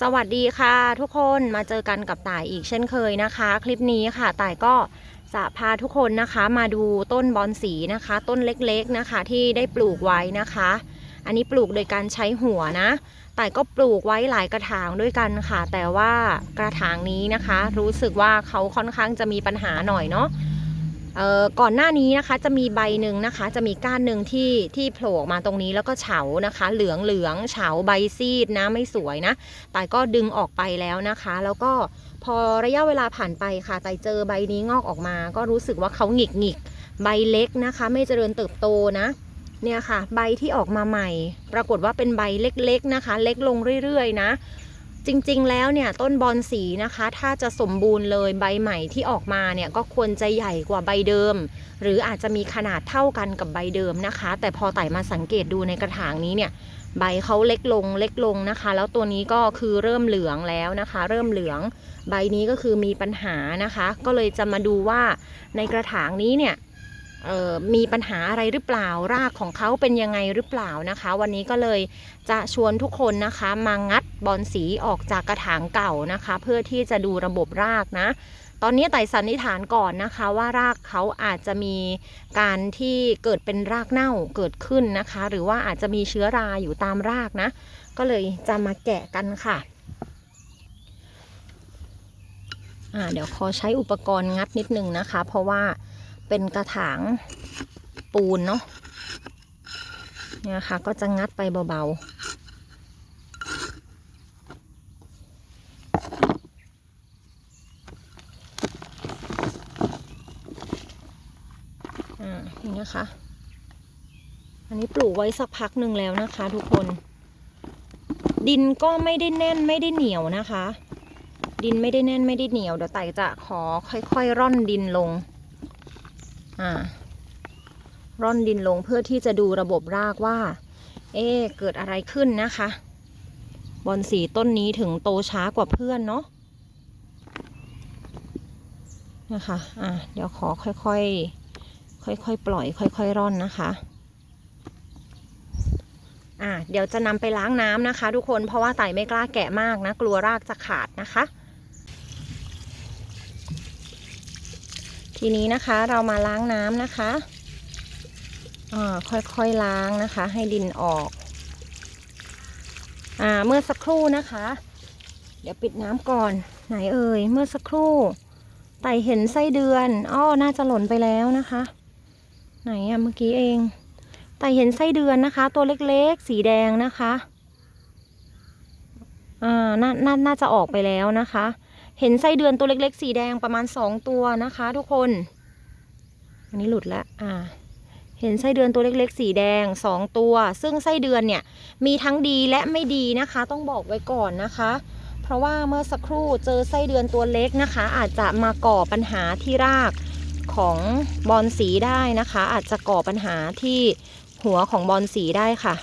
สวัสดีค่ะทุกคนมาเจอกันกับต่ายอีกเช่นเคยนะคะ คลิปนี้ค่ะต่ายก็จะพาทุกคนนะคะมาดูต้นบอนสีนะคะ ต้นเล็กๆนะคะที่ได้ปลูกไว้นะคะ อันนี้ปลูกโดยการใช้หัวนะต่ายก็ปลูกไว้หลายกระถางด้วยกันค่ะ แต่ว่ากระถางนี้นะคะ รู้สึกว่าเขาค่อนข้างจะมีปัญหาหน่อยเนาะ ก่อนหน้านี้นะคะจะมีใบหนึ่งนะคะ จะมีก้านหนึ่งที่ที่โผล่ออกมาตรงนี้แล้วก็เฉานะคะ เหลืองเหลืองเฉาใบซีดนะไม่สวยนะต่ายก็ดึงออกไปแล้วนะคะ แล้วก็พอระยะเวลาผ่านไปค่ะตายเจอใบนี้งอกออกมา ก็รู้สึกว่าเขาหงิกหงิกใบเล็กนะคะ ไม่เจริญเติบโตนะเนี่ยค่ะ ใบที่ออกมาใหม่ ปรากฏว่าเป็นใบเล็กๆนะคะ เล็กลงเรื่อยๆนะ จริงๆ แล้วเนี่ยต้นบอนสีนะคะ ถ้าจะสมบูรณ์เลยใบใหม่ที่ออกมาเนี่ยก็ควรจะใหญ่กว่าใบเดิม หรืออาจจะมีขนาดเท่ากันกับใบเดิมนะคะ แต่พอไต่มาสังเกตดูในกระถางนี้เนี่ยใบเขาเล็กลงเล็กลงนะคะ แล้วตัวนี้ก็คือเริ่มเหลืองแล้วนะคะ เริ่มเหลือง ใบนี้ก็คือมีปัญหานะคะ ก็เลยจะมาดูว่าในกระถางนี้เนี่ย มีปัญหาอะไรหรือเปล่ารากของเขาเป็นยังไงหรือเปล่านะคะ วันนี้ก็เลยจะชวนทุกคนนะคะมางัดบอนสีออกจากกระถางเก่านะคะ เพื่อที่จะดูระบบรากนะ ตอนนี้ไต่สันนิษฐานก่อนนะคะ ว่ารากเขาอาจจะมีการที่เกิดเป็นรากเน่าเกิดขึ้นนะคะ หรือว่าอาจจะมีเชื้อราอยู่ตามรากนะ ก็เลยจะมาแกะกันค่ะเดี๋ยวขอใช้อุปกรณ์งัดนิดนึงนะคะ เพราะว่า เป็นกระถางปูนเนาะเนี่ยค่ะ ก็จะงัดไปเบาๆอ่านี่นะคะ อันนี้ปลูกไว้สักพักหนึ่งแล้วนะคะทุกคน ดินก็ไม่ได้แน่นไม่ได้เหนียวนะคะ ดินไม่ได้แน่นไม่ได้เหนียว เดี๋ยวไต่จะขอค่อยๆ ร่อนดินลง อ่าร่อนดินลงเพื่อที่จะดูระบบรากว่า เอ๊ะเกิดอะไรขึ้นนะคะ บอนสีต้นนี้ถึงโตช้ากว่าเพื่อนเนาะนะคะอ่าเดี๋ยวขอค่อยๆ ค่อยๆ ปล่อย ค่อยๆ ร่อนนะคะ อ่าเดี๋ยวจะนำไปล้างน้ำนะคะ ทุกคน เพราะว่าไต่ไม่กล้าแกะมากนะ กลัวรากจะขาดนะคะ ทีนี้นะคะเรามาล้างน้ำนะคะค่อยๆล้างนะคะ ให้ดินออกอเมื่อสักครู่นะคะ เดี๋ยวปิดน้ำก่อน ไหนเอ่ยเมื่อสักครู่ไต่เห็นไส้เดือนอ้อน่าจะหล่นไปแล้วนะคะ ไหนอะเมื่อกี้เองไต่เห็นไส้เดือนนะคะ ตัวเล็กๆ สีแดงนะคะอ่าน่าน่าน่าจะออกไปแล้วนะคะ เห็นไส้เดือนตัวเล็กๆ สีแดงประมาณสองตัวนะคะ ทุกคนอันนี้หลุดล้วอ่า เห็นไส้เดือนตัวเล็กๆ สีแดงสองตัว ซึ่งไส้เดือนเนี่ยมีทั้งดีและไม่ดีนะคะ ต้องบอกไว้ก่อนนะคะ เพราะว่าเมื่อสักครู่เจอไส้เดือนตัวเล็กนะคะ อาจจะมาก่อปัญหาที่รากของบอนสีได้นะคะ อาจจะก่อปัญหาที่หัวของบอนสีได้ค่ะ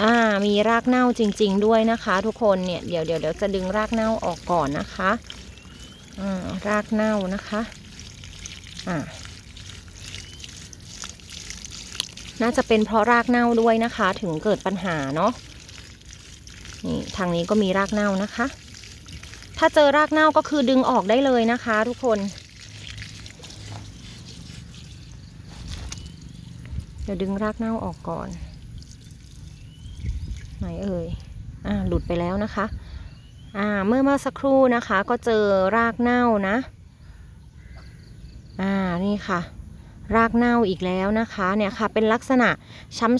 อ่ามีรากเน่าจริง ๆ ด้วยนะคะ ทุกคนเนี่ยเดี๋ยวเดี๋ยวเดี๋ยวจะดึงรากเน่าออกก่อนนะคะอ่ารากเน่านะคะอ่าน่าจะเป็นเพราะรากเน่าด้วยนะคะ ถึงเกิดปัญหาเนาะนี่ทางนี้ก็มีรากเน่านะคะ ถ้าเจอรากเน่าก็คือดึงออกได้เลยนะคะ ทุกคนเดี๋ยวดึงรากเน่าออกก่อน ไหนเอ่ยอ่าหลุดไปแล้วนะคะอ่าเมื่อเมื่อสักครู่นะคะก็เจอรากเน่านะอ่านี่ค่ะ รากเน่าอีกแล้วนะคะเนี่ยค่ะเป็นลักษณะ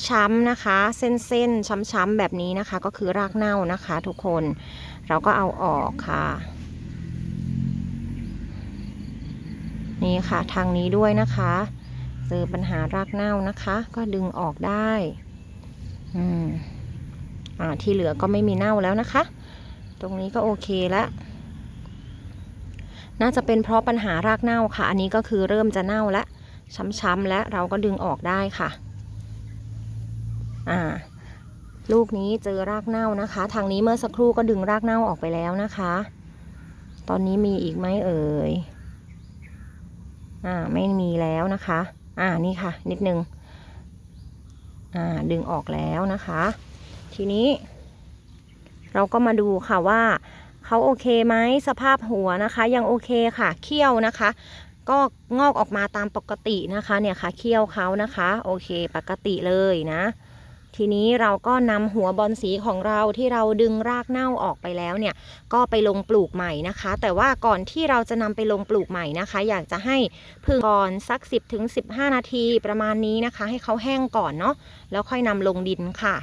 ช้ำๆนะคะ เส้นๆช้ำๆแบบนี้นะคะ ก็คือรากเน่านะคะ ทุกคนเราก็เอาออกค่ะนี่ค่ะทางนี้ด้วยนะคะ เจอปัญหารากเน่านะคะ ก็ดึงออกได้ อืม อ่าที่เหลือก็ไม่มีเน่าแล้วนะคะ ตรงนี้ก็โอเคแล้วน่าจะเป็นเพราะปัญหารากเน่าค่ะ อันนี้ก็คือเริ่มจะเน่าแล้วช้ำๆและเราก็ดึงออกได้ค่ะ อ่า ลูกนี้เจอรากเน่านะคะ ทางนี้เมื่อสักครู่ก็ดึงรากเน่าออกไปแล้วนะคะ ตอนนี้มีอีกไหมเอ่ย อ่า ไม่มีแล้วนะคะ อ่า นี่ค่ะ นิดนึง อ่า ดึงออกแล้วนะคะ ทีนี้ เราก็มาดูค่ะว่าเขาโอเคไหมสภาพหัวนะคะ ยังโอเคค่ะเขี้ยวนะคะ ก็งอกออกมาตามปกตินะคะเนี่ยค่ะเขี้ยวเขานะคะ โอเคปกติเลยนะ ทีนี้เราก็นำหัวบอลสีของเราที่เราดึงรากเน่าออกไปแล้วเนี่ย ก็ไปลงปลูกใหม่นะคะ แต่ว่าก่อนที่เราจะนำไปลงปลูกใหม่นะคะ อยากจะให้พึ่งก่อนสัก 10ถึง15 นาทีประมาณนี้นะคะ ให้เขาแห้งก่อนเนาะแล้วค่อยนำลงดินค่ะ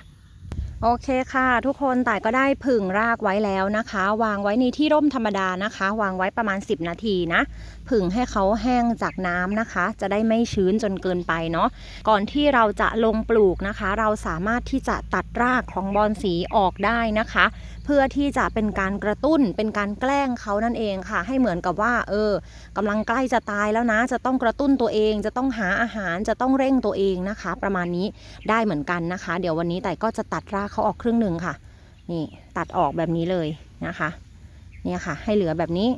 โอเคค่ะ ทุกคนแต่ก็ได้ผึ่งรากไว้แล้วนะคะ วางไว้ในที่ร่มธรรมดานะคะ วางไว้ประมาณ 10 นาทีนะผึ่งให้เขาแห้งจากน้ำนะคะ จะได้ไม่ชื้นจนเกินไปเนาะก่อนที่เราจะลงปลูกนะคะ เราสามารถที่จะตัดรากของบอนสีออกได้นะคะ พื่อที่จะเป็นการกระตุ้นเป็นการแกล้งเขานั่นเองค่ะ ให้เหมือนกับว่า เออกำลังใกล้จะตายแล้วนะ จะต้องกระตุ้นตัวเอง จะต้องหาอาหารจะต้องเร่งตัวเองนะคะ ประมาณนี้ได้เหมือนกันนะคะ เดี๋ยววันนี้แต่ก็จะตัดรากเขาออกครึ่งหนึ่งค่ะ นี่ตัดออกแบบนี้เลยนะคะ เนี่ยค่ะ ให้เหลือแบบนี้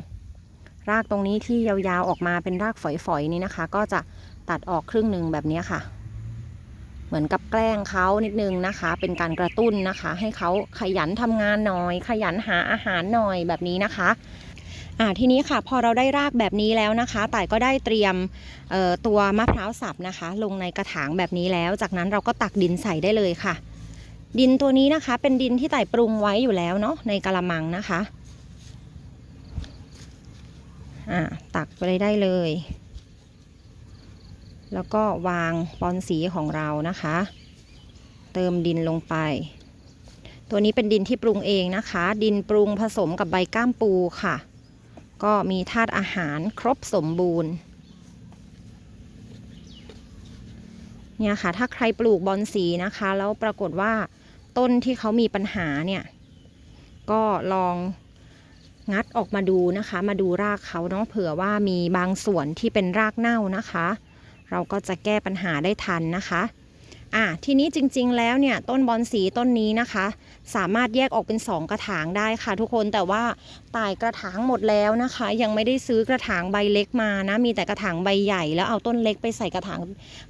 รากตรงนี้ที่ยาวๆออกมาเป็นรากฝอยๆนี่นะคะ ก็จะตัดออกครึ่งหนึ่งแบบนี้ค่ะ เหมือนกับแกล้งเขานิดนึงนะคะ เป็นการกระตุ้นนะคะ ให้เขาขยันทำงานหน่อย ขยันหาอาหารหน่อยแบบนี้นะคะอ่าทีนี้ค่ะพอเราได้รากแบบนี้แล้วนะคะต่ายก็ได้เตรียมตัวมะพร้าวสับนะคะ ลงในกระถางแบบนี้แล้ว จากนั้นเราก็ตักดินใส่ได้เลยค่ะ ดินตัวนี้นะคะเป็นดินที่ต่ายปรุงไว้อยู่แล้วเนาะในกระมังนะคะอ่าตักไปได้เลย แล้วก็วางบอลสีของเรานะคะ เติมดินลงไป ตัวนี้เป็นดินที่ปรุงเองนะคะ ดินปรุงผสมกับใบก้ามปูค่ะ ก็มีธาตุอาหารครบสมบูรณ์เนี่ยค่ะถ้าใครปลูกบอนสีนะคะ แล้วปรากฏว่าต้นที่เขามีปัญหาเนี่ยก็ลองงัดออกมาดูนะคะ มาดูรากเขาเนาะเผื่อว่ามีบางส่วนที่เป็นรากเน่านะคะ เราก็จะแก้ปัญหาได้ทันนะคะอะทีนี้จริงๆแล้วเนี่ยต้นบอนสีต้นนี้นะคะ สามารถแยกออกเป็น 2 กระถางได้ค่ะทุกคนแต่ว่าตายกระถางหมดแล้วนะคะ ยังไม่ได้ซื้อกระถางใบเล็กมานะมีแต่กระถางใบใหญ่แล้วเอาต้นเล็กไปใส่กระถาง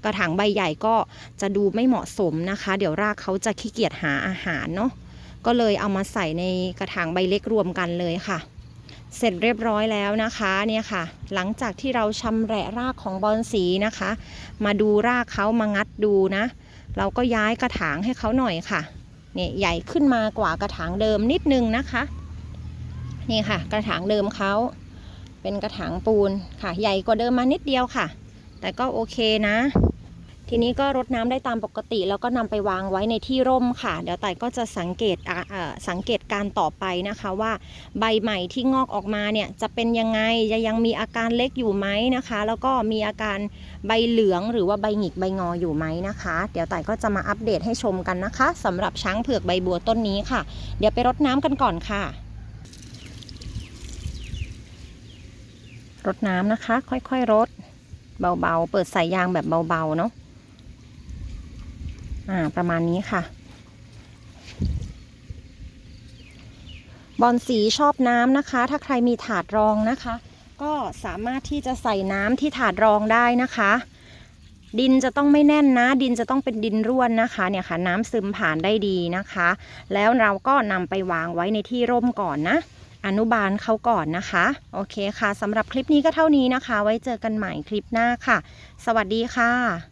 กระถางใบใหญ่ก็จะดูไม่เหมาะสมนะคะ เดี๋ยวรากเขาจะขี้เกียจหาอาหารเนาะก็เลยเอามาใส่ในกระถางใบเล็กรวมกันเลยค่ะ เสร็จเรียบร้อยแล้วนะคะเนี่ยค่ะ หลังจากที่เราชำแหละรากของบอนสีนะคะ มาดูรากเขามางัดดูนะ เราก็ย้ายกระถางให้เขาหน่อยค่ะเนี่ยใหญ่ขึ้นมากว่ากระถางเดิมนิดนึงนะคะ นี่ค่ะ กระถางเดิมเขาเป็นกระถางปูนค่ะ ใหญ่กว่าเดิมมานิดเดียวค่ะ แต่ก็โอเคนะ ทีนี้ก็รดน้ำได้ตามปกติ แล้วก็นำไปวางไว้ในที่ร่มค่ะ เดี๋ยวไต่ก็จะสังเกตสังเกตการต่อไปนะคะว่าใบใหม่ที่งอกออกมาเนี่ยจะเป็นยังไงจะยังมีอาการเล็กอยู่ไหมนะคะ แล้วก็มีอาการใบเหลืองหรือว่าใบหงิกใบงออยู่ไหมนะคะ เดี๋ยวไต่ก็จะมาอัปเดตให้ชมกันนะคะสำหรับช้างเผือกใบบัวต้นนี้ค่ะ เดี๋ยวไปรดน้ำกันก่อนค่ะรดน้ำนะคะ ค่อยๆรด เบาๆ เปิดสายยางแบบเบาๆ เนาะ อ่า ประมาณนี้ค่ะ บอนสีชอบน้ำนะคะ ถ้าใครมีถาดรองนะคะ ก็สามารถที่จะใส่น้ำที่ถาดรองได้นะคะ ดินจะต้องไม่แน่นนะ ดินจะต้องเป็นดินร่วนนะคะ เนี่ยค่ะ น้ำซึมผ่านได้ดีนะคะ แล้วเราก็นำไปวางไว้ในที่ร่มก่อนนะอนุบาลเขาก่อนนะคะ โอเคค่ะสำหรับคลิปนี้ก็เท่านี้นะคะ ไว้เจอกันใหม่คลิปหน้าค่ะ สวัสดีค่ะ